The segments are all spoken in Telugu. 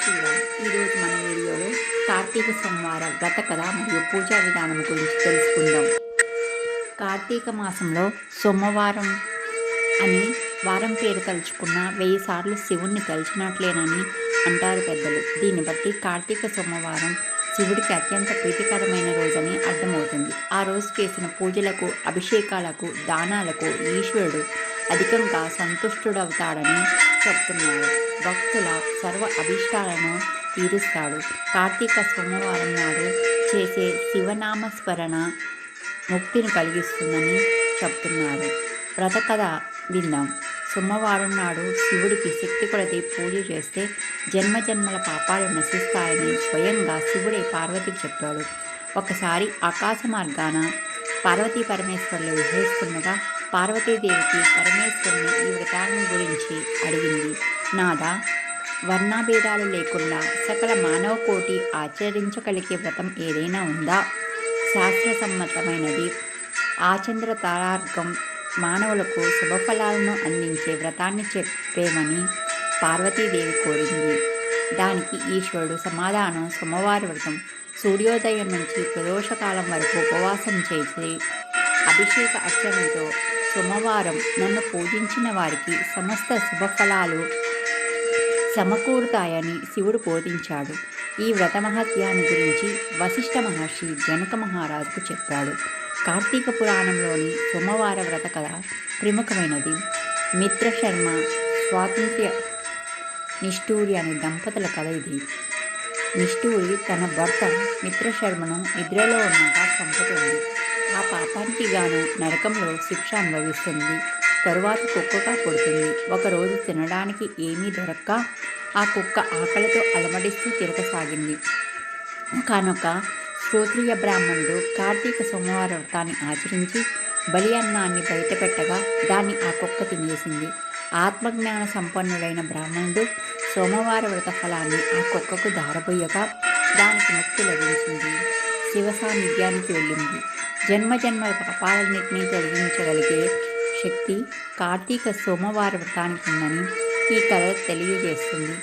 శ్రీరామ్ ఈరోజు మన వీడియోలో కార్తీక సోమవారం గత కథ మరియు పూజా విధానం గురించి తెలుసుకుందాం. కార్తీక మాసంలో సోమవారం అని వారం పేరు తలుచుకున్న వెయ్యి సార్లు శివుణ్ణి తలిచినట్లేనని అంటారు పెద్దలు. దీన్ని బట్టి కార్తీక సోమవారం శివుడికి అత్యంత ప్రీతికరమైన రోజని అర్థమవుతుంది. ఆ రోజు చేసిన పూజలకు అభిషేకాలకు దానాలకు ఈశ్వరుడు అధికంగా సంతుష్టుడవుతాడని చెప్తున్నాడు భక్తుల సర్వ అభిష్టాలను తీరుస్తాడు. కార్తీక సోమవారం నాడు చేసే శివనామస్మరణ ముక్తిని కలిగిస్తుందని చెప్తున్నారు. వ్రత కథ విందాం. సోమవారం నాడు శివుడికి శక్తి కొలది పూజ చేస్తే జన్మ జన్మల పాపాలు నశిస్తాయని స్వయంగా శివుడే పార్వతికి చెప్పాడు. ఒకసారి ఆకాశ మార్గాన పార్వతీ పరమేశ్వరులు విహరిస్తుండగా పార్వతీదేవికి పరమేశ్వరుని ఈ వ్రతాన్ని గురించి అడిగింది. నాదా వర్ణాభేదాలు లేకుండా సకల మానవ కోటి ఆచరించగలిగే వ్రతం ఏదైనా ఉందా? శాస్త్రసమ్మతమైనది ఆచంద్ర తారార్గం మానవులకు శుభఫలాలను అందించే వ్రతాన్ని చెప్పేమని పార్వతీదేవి కోరింది. దానికి ఈశ్వరుడు సమాధానం సోమవారి వ్రతం సూర్యోదయం నుంచి ప్రదోషకాలం వరకు ఉపవాసం చేసి అభిషేక అర్చనతో సోమవారం నన్ను పూజించిన వారికి సమస్త శుభఫలాలు సమకూరుతాయని శివుడు బోధించాడు. ఈ వ్రత మహత్యాన్ని గురించి వశిష్ఠ మహర్షి జనక మహారాజుకు చెప్పాడు. కార్తీక పురాణంలోని సోమవార వ్రత కథ ప్రముఖమైనది. మిత్రశర్మ స్వాతంత్ర్య నిష్ఠూరి అనే దంపతుల కథ ఇది. నిష్ఠూరి తన భర్త మిత్రశర్మను నిద్రలో ఉండగా చంపుతుంది. పాపానికి గాను నరకంలో శిక్ష అనుభవిస్తుంది. తరువాత కుక్కగా పుడుతుంది. ఒకరోజు తినడానికి ఏమీ దొరక్క ఆ కుక్క ఆకలితో అలమడిస్తూ తిరగసాగింది. కానొక శ్రోత్రియ బ్రాహ్మణుడు కార్తీక సోమవార వ్రతాన్ని ఆచరించి బలి అన్నాన్ని బయటపెట్టగా దాన్ని ఆ కుక్క తినేసింది. ఆత్మజ్ఞాన సంపన్నుడైన బ్రాహ్మణుడు సోమవార వ్రత ఫలాన్ని ఆ కుక్కకు దారబోయగా దానికి ముక్తి లభించింది. శివ సాన్నిధ్యానికి వెళ్ళింది. జన్మజన్మల పాపాలన్నింటినీ తొలగించగలిగే శక్తి కార్తీక సోమవార వ్రతానికి ఉందని ఈ కథ తెలియజేస్తుంది.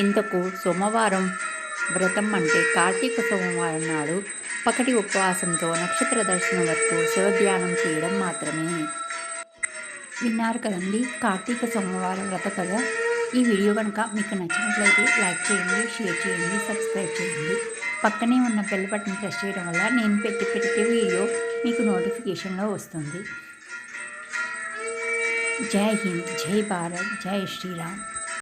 ఇంతకు సోమవారం వ్రతం అంటే కార్తీక సోమవారం నాడు పకటి ఉపవాసంతో నక్షత్ర దర్శనం వరకు శివధ్యానం చేయడం మాత్రమే. విన్నారు కదండి కార్తీక సోమవారం వ్రత కథ. ఈ వీడియో కనుక మీకు నచ్చినట్లయితే లైక్ చేయండి షేర్ చేయండి సబ్స్క్రైబ్ చేయండి. పక్కనే ఉన్న బెల్ బటన్ ప్రెస్ చేయడం వల్ల నేను పెట్టి పెట్టే వీడియో మీకు నోటిఫికేషన్లో వస్తుంది. జై హింద్ జై భారత్ జై శ్రీరామ్.